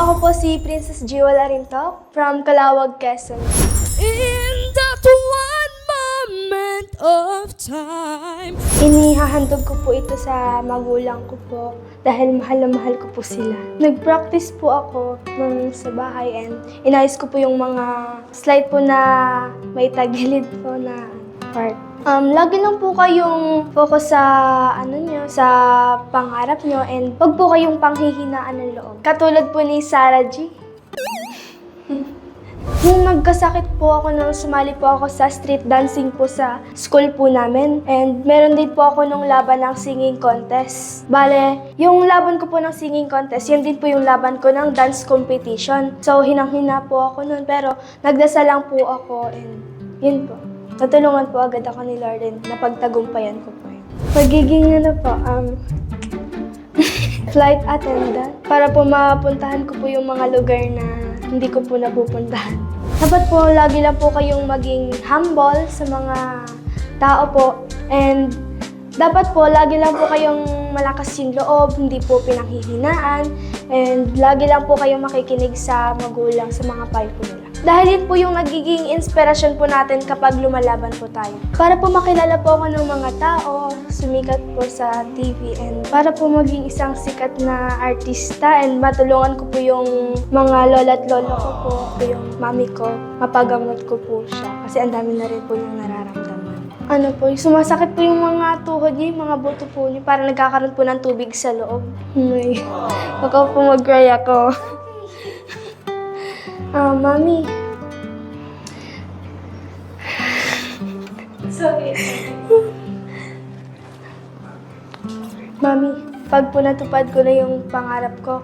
ako po si Princess Jiwa Larinto from Calawag, Quezon. In that one moment of time. Inihahandog ko po ito sa magulang ko po dahil mahal na mahal ko po sila. Nag-practice po ako nung sa bahay and inayos ko po yung mga slide po na may tagilid po na part. Um, lagi lang po kayong focus sa ano nyo, sa pangarap nyo and wag po kayong panghihinaan ng loob. Katulad po ni Sarah G. Nung nagkasakit po ako nung sumali po ako sa street dancing po sa school po namin. And meron din po ako nung laban ng singing contest. Bale, yung laban ko po ng singing contest, yun din po yung laban ko ng dance competition. So, hinang-hina po ako nun. Pero, nagdasal lang po ako and yun po. Natulungan po agad ako ni Lord and napagtagumpayan ko po yun. Pagiging ano po, um, flight attendant para po mapuntahan ko po yung mga lugar na hindi ko po napupuntahan. Dapat po lagi lang po kayong maging humble sa mga tao po and dapat po lagi lang po kayong malakas yung loob, hindi po pinanghihinaan and lagi lang po kayong makikinig sa magulang sa mga payo po. Dahil yun po yung nagiging inspirasyon po natin kapag lumalaban po tayo. Para po makilala po ako ng mga tao, sumikat po sa TV and para po maging isang sikat na artista and matulungan ko po yung mga lola at lolo ko po, po yung mami ko, mapagamot ko po siya kasi ang dami na rin po yung nararamdaman. Ano po, sumasakit po yung mga tuhod niya, yung mga buto po niya, parang nagkakaroon po ng tubig sa loob. May, baka po mag-cry ako. Ah, mami. Sorry. Mami, pag po natupad ko na yung pangarap ko,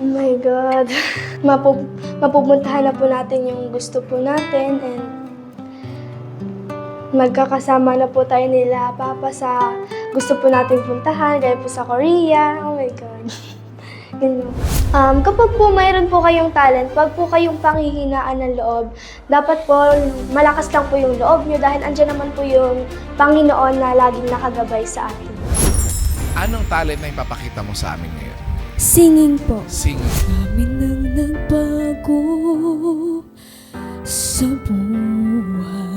oh my God, Mapu mapupuntahan na po natin yung gusto po natin and magkakasama na po tayo nila Papa sa gusto po nating puntahan, gaya po sa Korea. Oh my God. Ganun. Um, kapag po mayroon po kayong talent, wag po kayong panghihinaan ng loob. Dapat po malakas lang po yung loob nyo dahil andyan naman po yung Panginoon na laging nakagabay sa atin. Anong talent na ipapakita mo sa amin ngayon? Singing po. Sing. Kami nang nagbago sa buhay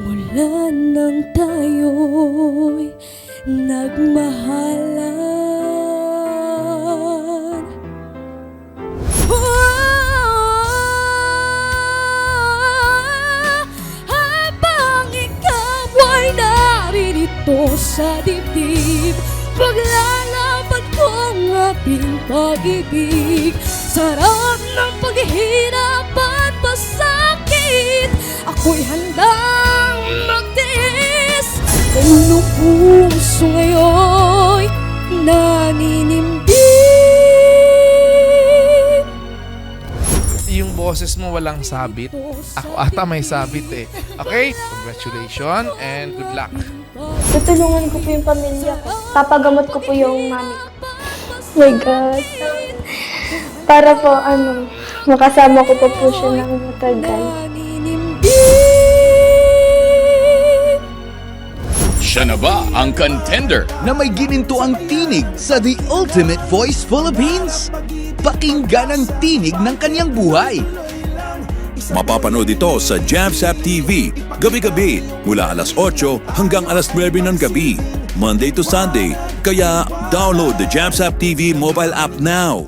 Mula nang tayo'y nagmahalan. Ah, Habang ikaw ay naririto sa dibdib Paglalaban ko ang ating pag-ibig. Sarap ng paghihirap at masakit. Ako'y magtiis Kung puso ngayon'y naninimdim Yung boses mo walang sabit. Ako ata may sabit eh. Okay? Congratulations and good luck. Tutulungan ko po yung pamilya ko. Papagamot ko po yung mami ko. Oh my God. Para po, ano, makasama ko pa po siya ng matagal. Na ba ang contender na may gininto ang tinig sa The Ultimate Voice Philippines? Pakinggan ang tinig ng kanyang buhay. Mapapanood ito sa JamSap TV, gabi-gabi mula alas 8 hanggang alas 9 ng gabi, Monday to Sunday. Kaya download the JamSap TV mobile app now.